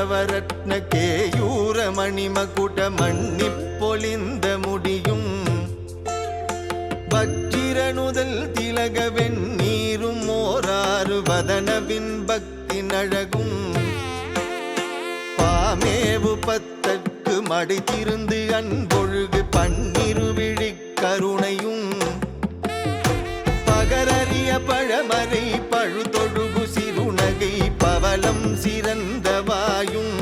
நவரத்ன கேயூர மணிமகுட மன்னிப் பொலிந்த முடியும். வச்சிரனுதல் திலக நீரும் ஓராறு வதனவின் பக்தி நழகும் பாமேவு பத்தற்கு மடித்திருந்து அன்பொழுகு பன்னிரு பன்னிருவிழி கருணையும் பகரறிய பழமறை பழுதொழுகும் பவலம் சிறந்தவாயும்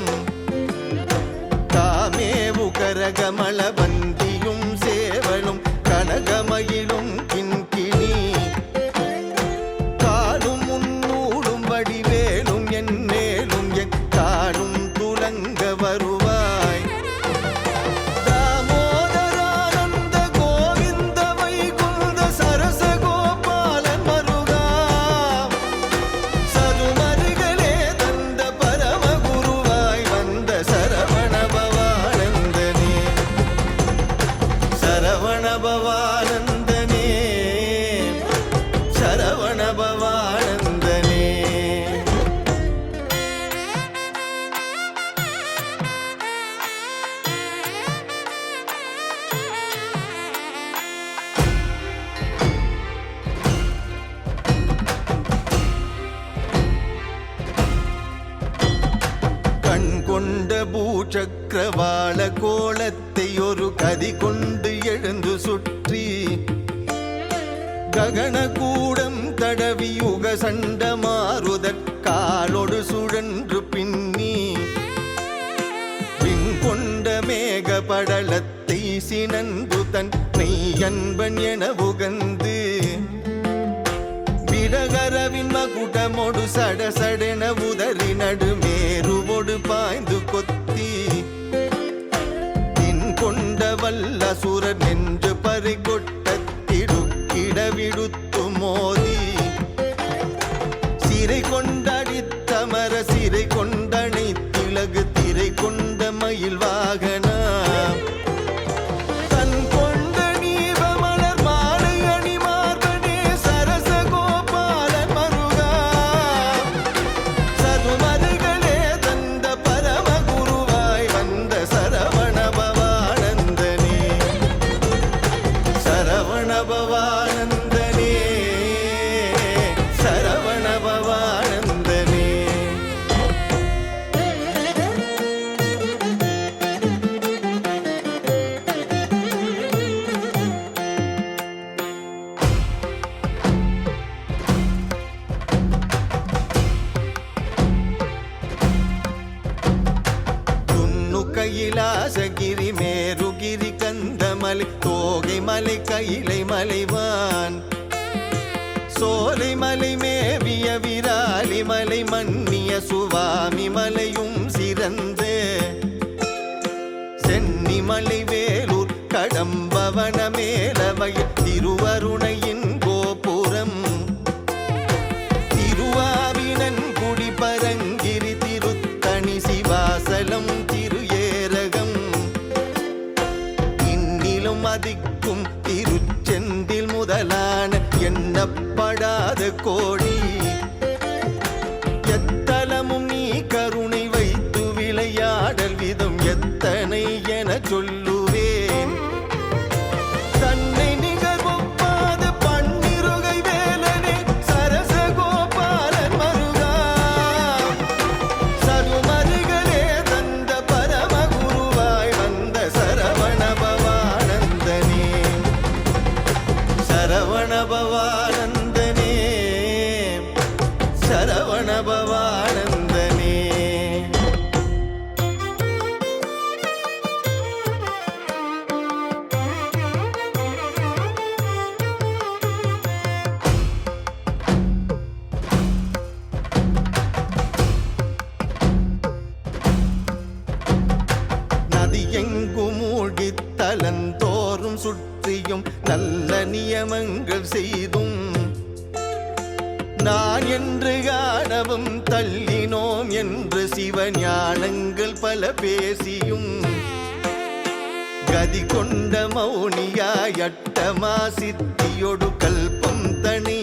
தாமே உகரகமள வந்தியும் சேவலும் கனகமயிலும் கிண்கிணி. காலும் முன்னூடும் வடிவே ககன கூடம் தடவி யுக சண்ட மாறுதற் காலொடு சுழன்று பின்னி. பின் கொண்ட மேக படலத்தை சினந்து தன் மெய்யன்பன் என உகந்து. விரகரவின் மகுடமோடு சடசடென உதறி நடுமேருவோடு பாய்ந்து கொத்தி. பின் கொண்ட வல்ல சுரர் நின்று பறிகொட்டி விடுத்து மோதி. சிறை கொண்டடித்தமர சிறை கொண்டனை திலகு திரை கொண்ட மயில் வாகனா. தன் மலை கையிலை மலைவான். சோலை மலை மேவிய விராலி மலை மன்னிய சுவாமி மலையும் சிறந்த. சென்னி மலை வேலூர் கடம்பவன மேலவை திருவருணையின் கோபுரம். திருவாவினன் குடி பரங்கிரி திருத்தணி சிவாசலம் திரு ஏரகம் இன்னிலும் திருச்செந்தில் முதலான எண்ணப்படாத கோடி. பேசியும் கதி கொண்ட மௌனியாய் அட்டமா சித்தியொடு கல்பம் தனி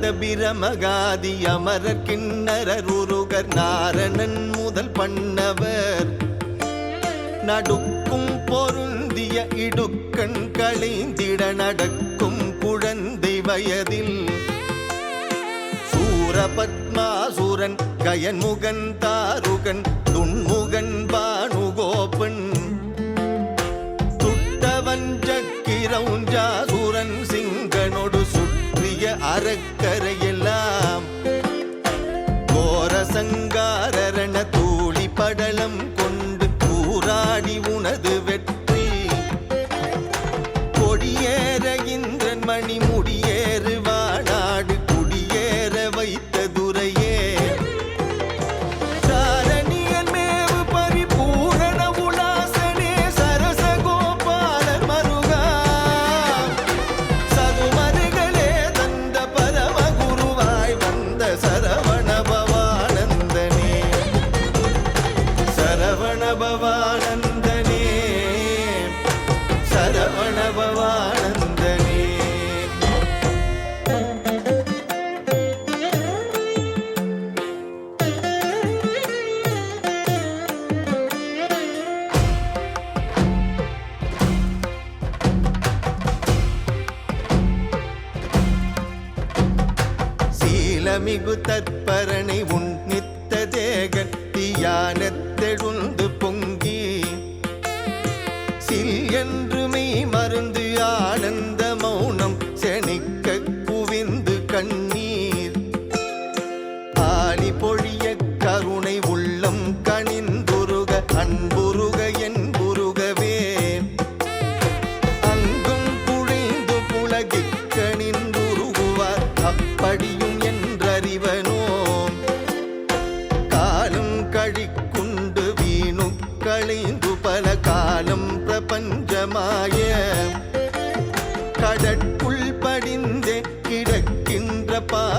பரதபிர மகாதி அமரர் கிண்ணரர் உருகர் நாரணன் முதல் பண்ணவர். நடுக்கும் பொருந்திய இடுக்கண் களைந்திட நடக்கும் குழந்தை வயதில். சூரபத்மாசுரன் கயன்முகன் தாருகன் துன்முகன் ಮಿಗುತ್ತದೆ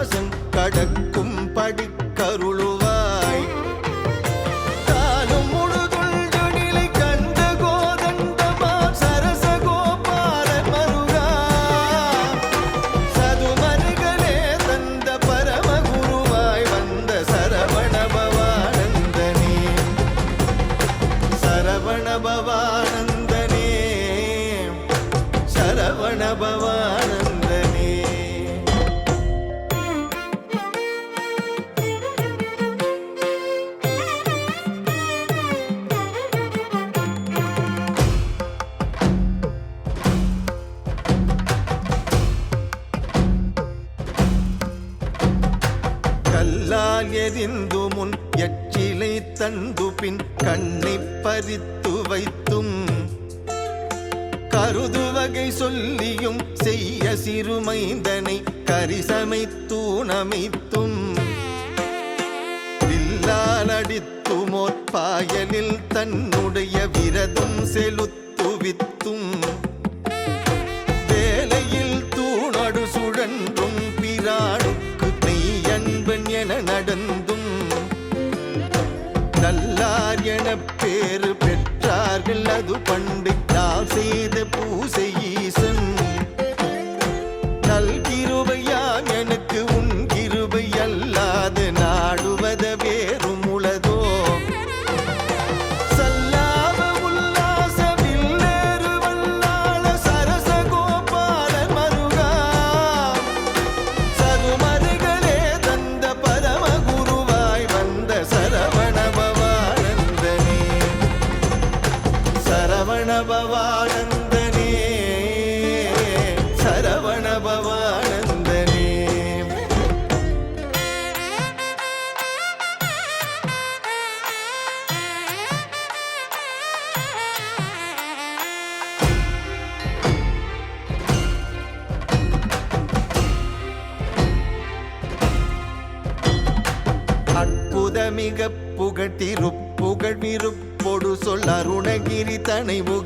ஆகாசம் கடக்கும் படிக்கும் சிறுமைந்தனை கரிசமைத்தூணமைத்தும் வில்லாலடித்துமோர் பாயலில் தன்னுடைய விரதம் செலுத்துவித்தும். வேலையில் தூணடு சுழன்றும் பிராணுக்கு மெய்யன்பன் என நடந்தும். நல்லார் என பேறு பெற்றார்கள் அது பண்டு நாம்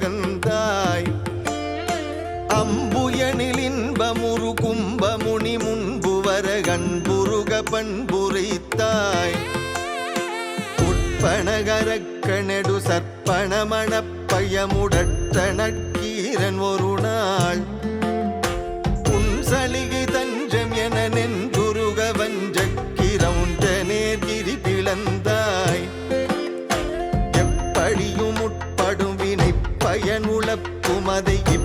தனை அம்புயனில் இன்பமுரு கும்பமுனி முன்பு வர கண்புருக பண்புரைத்தாய். உட்பணகரக்கணடு சற்பண மணப்பயமுடற்ற நக்கீரன் ஒரு நாள். பயனுழப்பும்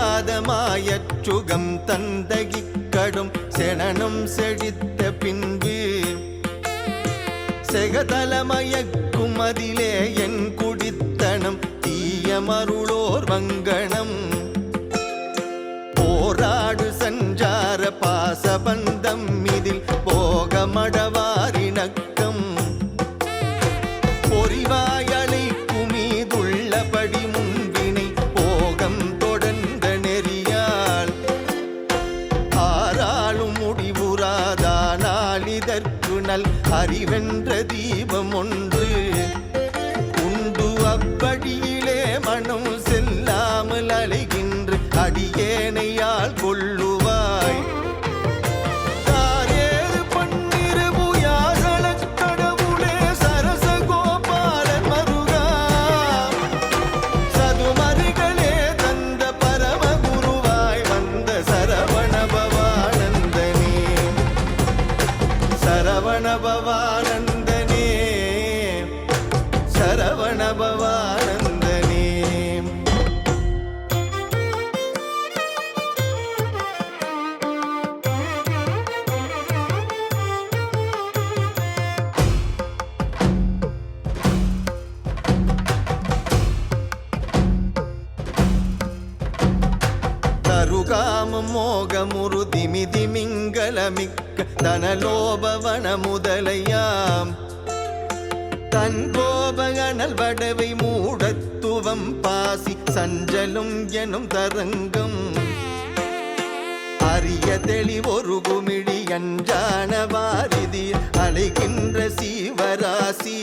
தீராத மாயச்சுகம் தந்தகிக்கடும் செனனும் செழித்த பின்பு. செகதலமயக்கும் அதிலே என் குடித்தனம் தீயமருளோர் வங்கணம். போராடு சஞ்சார பாசபந்தம் இதில் போகமடவா அறிவென்ற தருகாமம் மோகமுரு திமி திமிங்கலமிக்க தனலோபவன முதலையாம் தன் கோபகணல் வடவை மூடத்துவம் பாசி சஞ்சலும் எனும் தரங்கம். அரிய தெளிவொரு குமிழி அஞ்சான வாரிதி அலைகின்ற சீவராசி.